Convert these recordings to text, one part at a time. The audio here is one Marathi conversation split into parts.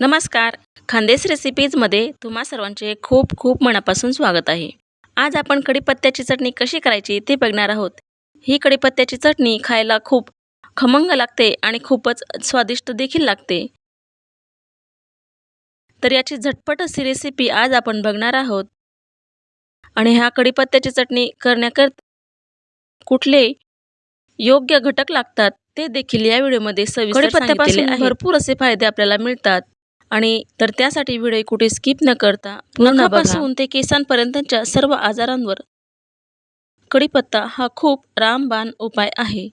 नमस्कार. खानदेश रेसिपीजमध्ये तुम्हा सर्वांचे खूप खूप मनापासून स्वागत आहे. आज आपण कढीपत्त्याची चटणी कशी करायची ते बघणार आहोत. ही कढीपत्त्याची चटणी खायला खूप खमंग लागते आणि खूपच स्वादिष्ट देखील लागते. तर याची झटपट अशी रेसिपी आज आपण बघणार आहोत. आणि ह्या कढीपत्त्याची चटणी करण्याकर कुठले योग्य घटक लागतात ते देखील या व्हिडिओमध्ये सविस्तर कढीपत्त्यापासून भरपूर असे फायदे आपल्याला मिळतात. आणि तर त्यासाठी व्हिडिओ कुठे स्किप न करता नखापासून ते केसांपर्यंतच्या सर्व आजारांवर कढीपत्ता हा खूप रामबाण उपाय आहे.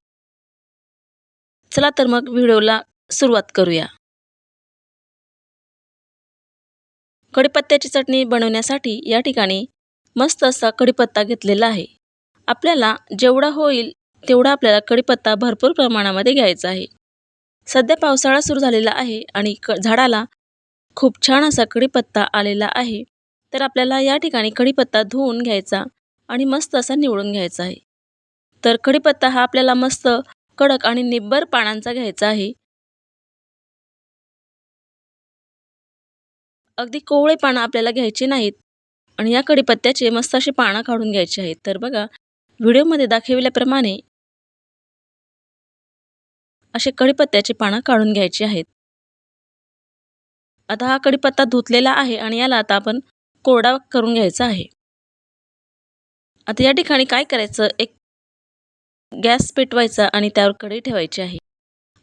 चला तर मग व्हिडिओला सुरुवात करूया. कढीपत्त्याची चटणी बनवण्यासाठी या ठिकाणी मस्त असा कढीपत्ता घेतलेला आहे. आपल्याला जेवढा होईल तेवढा आपल्याला कढीपत्ता भरपूर प्रमाणामध्ये घ्यायचा आहे. सध्या पावसाळा सुरू झालेला आहे आणि क झाडाला खूप छान असा कढीपत्ता आलेला आहे. तर आपल्याला या ठिकाणी कढीपत्ता धुवून घ्यायचा आणि मस्त असा निवडून घ्यायचा आहे. तर कढीपत्ता हा आपल्याला मस्त कडक आणि निब्बर पानांचा घ्यायचा आहे. अगदी कोवळे पानं आपल्याला घ्यायचे नाहीत आणि या कढीपत्त्याचे मस्त असे पानं काढून घ्यायचे आहेत. तर बघा व्हिडिओमध्ये दाखविल्याप्रमाणे असे कढीपत्त्याचे पानं काढून घ्यायचे आहेत. आता हा कढीपत्ता धुतलेला आहे आणि याला आता आपण कोरडा करून घ्यायचा आहे. आता या ठिकाणी काय करायचं? एक गॅस पेटवायचा आणि त्यावर कढई ठेवायची आहे.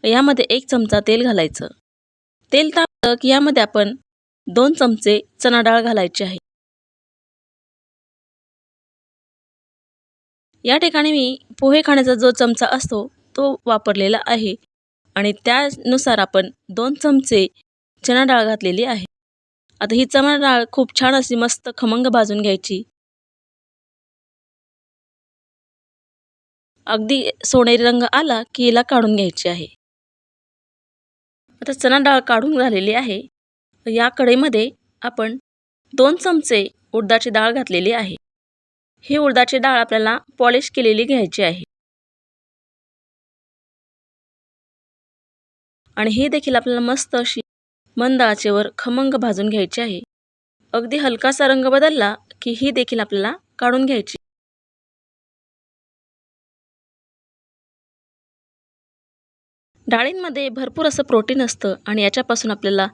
यामध्ये एक चमचा तेल घालायचं. तेल तापलं की यामध्ये आपण दोन चमचे चणा डाळ घालायची आहे. या ठिकाणी मी पोहे खाण्याचा जो चमचा असतो तो वापरलेला आहे. आणि त्यानुसार आपण दोन चमचे चणा डाळ घातलेली आहे. आता ही चणा डाळ खूप छान अशी मस्त खमंग भाजून घ्यायची. अगदी सोनेरी रंग आला की हिला काढून घ्यायची आहे. आता चणा डाळ काढून झालेली आहे. या कढईमध्ये आपण दोन चमचे उडदाची डाळ घातलेली आहे. ही उडदाची डाळ आपल्याला पॉलिश केलेली घ्यायची आहे. आणि ही देखील आपल्याला मस्त अशी मंद आचेवर खमंग भाजून घ्यायची आहे. अगदी हलकासा रंग बदलला की ही देखील आपल्याला काढून घ्यायची. डाळींमध्ये भरपूर असं प्रोटीन असतं आणि याच्यापासून आपल्याला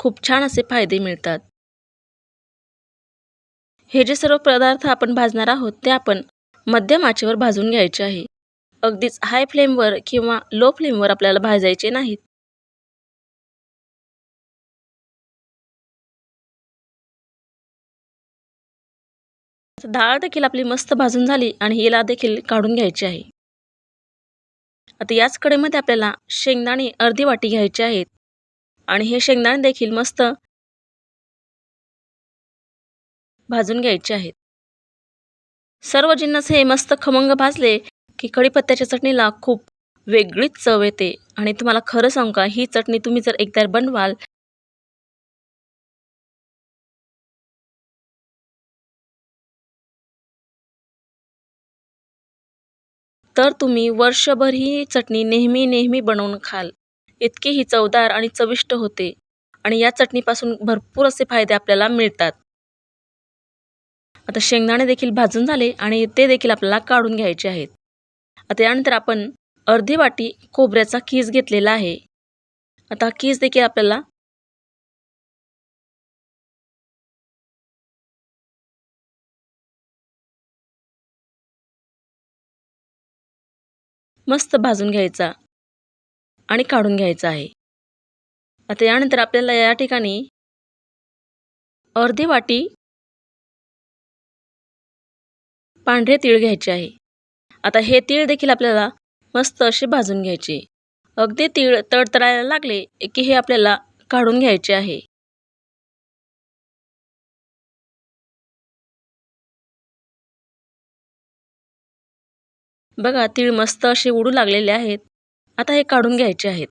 खूप छान असे फायदे मिळतात. हे जे सर्व पदार्थ आपण भाजणार आहोत ते आपण मध्यम आचेवर भाजून घ्यायचे आहे. अगदीच हाय फ्लेमवर किंवा लो फ्लेमवर आपल्याला भाजायचे नाहीत. तर डाळ देखील आपली मस्त भाजून झाली आणि हिला देखील काढून घ्यायची आहे. आता याच कडेमध्ये आपल्याला शेंगदाणे अर्धी वाटी घ्यायचे आहेत. आणि हे शेंगदाणे देखील मस्त भाजून घ्यायचे आहेत. सर्व जिन्नस हे मस्त खमंग भाजले की कढीपत्त्याच्या चटणीला खूप वेगळीच चव येते. आणि तुम्हाला खरं सांगू का ही चटणी तुम्ही जर एकदा बनवाल तर तुम्ही वर्षभर ही चटणी नेहमी नेहमी बनवून खाल. इतकी ही चवदार आणि चविष्ट होते आणि या चटणीपासून भरपूर असे फायदे आपल्याला मिळतात. आता शेंगदाणे देखील भाजून झाले आणि ते देखील आपल्याला काढून घ्यायचे आहेत. आता यानंतर आपण अर्धी वाटी खोबऱ्याचा कीस घेतलेला आहे. आता कीस देखील आपल्याला मस्त भाजून घ्यायचा आणि काढून घ्यायचा आहे. आता यानंतर आपल्याला या ठिकाणी अर्धी वाटी पांढरे तीळ घ्यायचे आहे. आता हे तीळ देखील आपल्याला मस्त असे भाजून घ्यायचे. अगदी तीळ तडतडायला लागले की हे आपल्याला काढून घ्यायचे आहे. बघा तीळ मस्त असे उडू लागलेले आहेत. आता हे काढून घ्यायचे आहेत.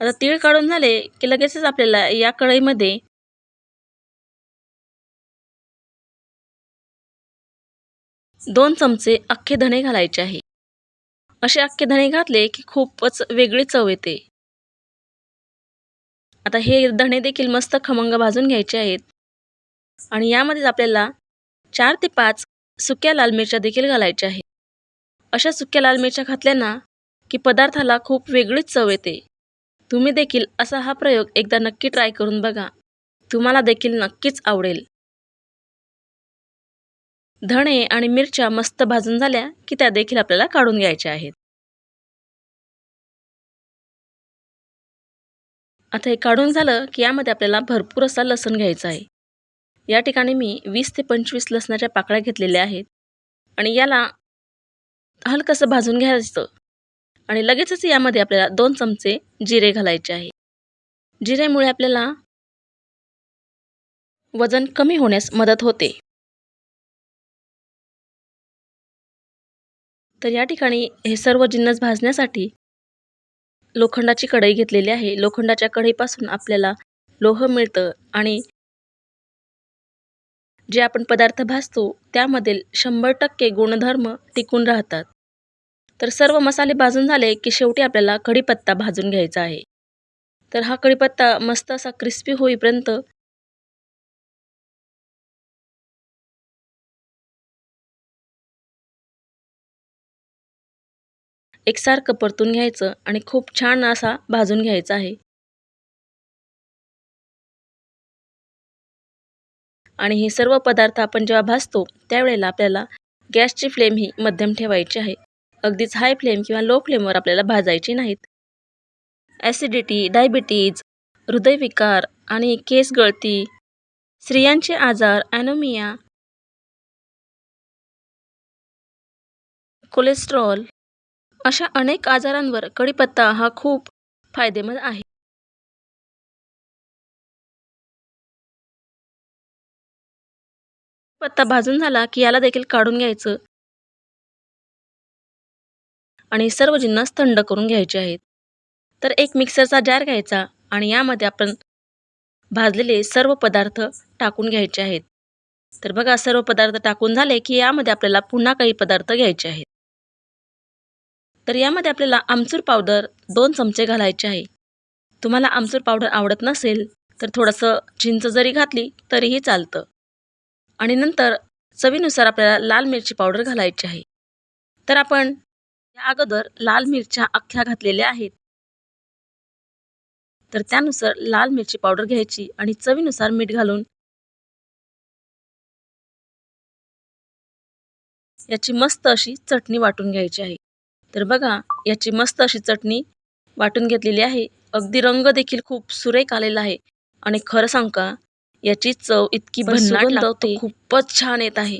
आता तीळ काढून झाले की लगेचच आपल्याला या कढईमध्ये दोन चमचे अख्खे धणे घालायचे आहे. असे अख्खे धणे घातले की खूपच वेगळी चव येते. आता हे धणे देखील मस्त खमंग भाजून घ्यायचे आहेत. आणि यामध्येच आपल्याला चार ते पाच सुक्या लाल मिरच्या देखील घालायच्या आहेत. अशा सुक्या लाल मिरच्या घातल्या ना की पदार्थाला खूप वेगळीच चव येते. तुम्ही देखील असा हा प्रयोग एकदा नक्की ट्राय करून बघा. तुम्हाला देखील नक्कीच आवडेल. धणे आणि मिरच्या मस्त भाजून झाल्या की त्या देखील आपल्याला काढून घ्यायच्या आहेत. आता हे काढून झालं की यामध्ये आपल्याला भरपूर असा लसण घ्यायचा आहे. या ठिकाणी मी वीस ते पंचवीस लसणाच्या पाकळ्या घेतलेल्या आहेत. आणि याला हलकंसं भाजून घ्यायचं आणि लगेचच यामध्ये आपल्याला दोन चमचे जिरे घालायचे आहे. जिरेमुळे आपल्याला वजन कमी होण्यास मदत होते. तर या ठिकाणी हे सर्व जिन्नस भाजण्यासाठी लोखंडाची कढई घेतलेली आहे. लोखंडाच्या कढईपासून आपल्याला लोह मिळतं आणि जे आपण पदार्थ भाजतो त्यामधील शंभर टक्के गुणधर्म टिकून राहतात. तर सर्व मसाले भाजून झाले की शेवटी आपल्याला कढीपत्ता भाजून घ्यायचा आहे. तर हा कढीपत्ता मस्त असा क्रिस्पी होईपर्यंत एकसारखं परतून घ्यायचं आणि खूप छान असा भाजून घ्यायचा आहे. आणि हे सर्व पदार्थ आपण जेव्हा भाजतो त्यावेळेला आपल्याला गॅसची फ्लेम ही मध्यम ठेवायची आहे. अगदीच हाय फ्लेम किंवा लो फ्लेमवर आपल्याला भाजायची नाहीत. ॲसिडिटी डायबिटीज हृदयविकार आणि केस गळती स्त्रियांचे आजार ॲनोमिया कोलेस्ट्रॉल अशा अनेक आजारांवर कढीपत्ता हा खूप फायदेमंद आहे. पत्ता भाजून झाला की याला देखील काढून घ्यायचं. आणि सर्व जिन्नस थंड करून घ्यायचे आहेत. तर एक मिक्सरचा जार घ्यायचा आणि यामध्ये आपण भाजलेले सर्व पदार्थ टाकून घ्यायचे आहेत. तर बघा सर्व पदार्थ टाकून झाले की यामध्ये आपल्याला पुन्हा काही पदार्थ घ्यायचे आहेत. तर यामध्ये आपल्याला आमचूर पावडर दोन चमचे घालायचे आहे. तुम्हाला आमचूर पावडर आवडत नसेल तर थोडंसं चिंच जरी घातली तरीही चालतं. आणि नंतर चवीनुसार आपल्याला लाल मिरची पावडर घालायची आहे. तर आपण या अगोदर लाल मिरच्या अख्ख्या घातलेल्या आहेत. तर त्यानुसार लाल मिरची पावडर घ्यायची आणि चवीनुसार मीठ घालून याची मस्त अशी चटणी वाटून घ्यायची आहे. तर बघा याची मस्त अशी चटणी वाटून घेतलेली आहे. अगदी रंग देखील खूप सुरेख आलेला आहे. आणि खरं सांग का याची चव इतकी भन्नाट लागते. खूपच छान येत आहे.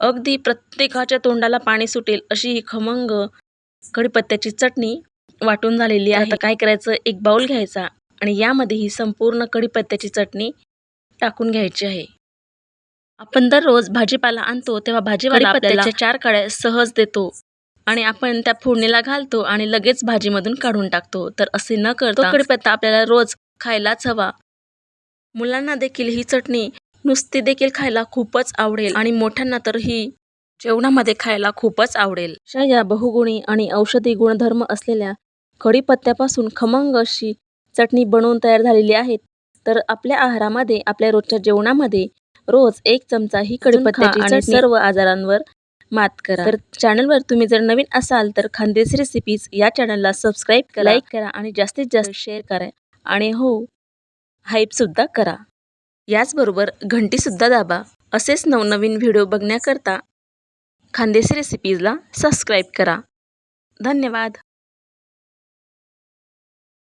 अगदी प्रत्येकाच्या तोंडाला पाणी सुटेल अशी ही खमंग कढीपत्त्याची चटणी वाटून झालेली आहे. आता काय करायचं? एक बाउल घ्यायचा आणि यामध्ये ही संपूर्ण कढीपत्त्याची चटणी टाकून घ्यायची आहे. आपण दररोज भाजीपाला आणतो तेव्हा भाजीवाला आपल्याला चार काड्या सहज देतो आणि आपण त्या फोडणीला घालतो आणि लगेच भाजीमधून काढून टाकतो. तर असे न करता कढीपत्ता आपल्याला रोज खायलाच हवा. मुलांना देखील ही चटणी नुसती देखील खायला खूपच आवडेल आणि मोठ्यांना तर ही जेवणामध्ये खायला खूपच आवडेल. अशा या बहुगुणी आणि औषधी गुणधर्म असलेल्या कढीपत्त्यापासून खमंग अशी चटणी बनवून तयार झालेली आहे तर आपल्या आहारामध्ये आपल्या रोजच्या जेवणामध्ये रोज एक चमचा ही कढीपत्त्याची आणि सर्व आजारांवर मात करा. तर चॅनलवर तुम्ही जर नवीन असाल तर खानदेशी रेसिपीज या चॅनलला सबस्क्राईब करा लाईक करा आणि जास्तीत जास्त शेअर करा. आणि हो हाईपसुद्धा करा. याचबरोबर घंटीसुद्धा दाबा. असेच नवनवीन व्हिडिओ बघण्याकरता खानदेशी रेसिपीजला सबस्क्राईब करा. धन्यवाद.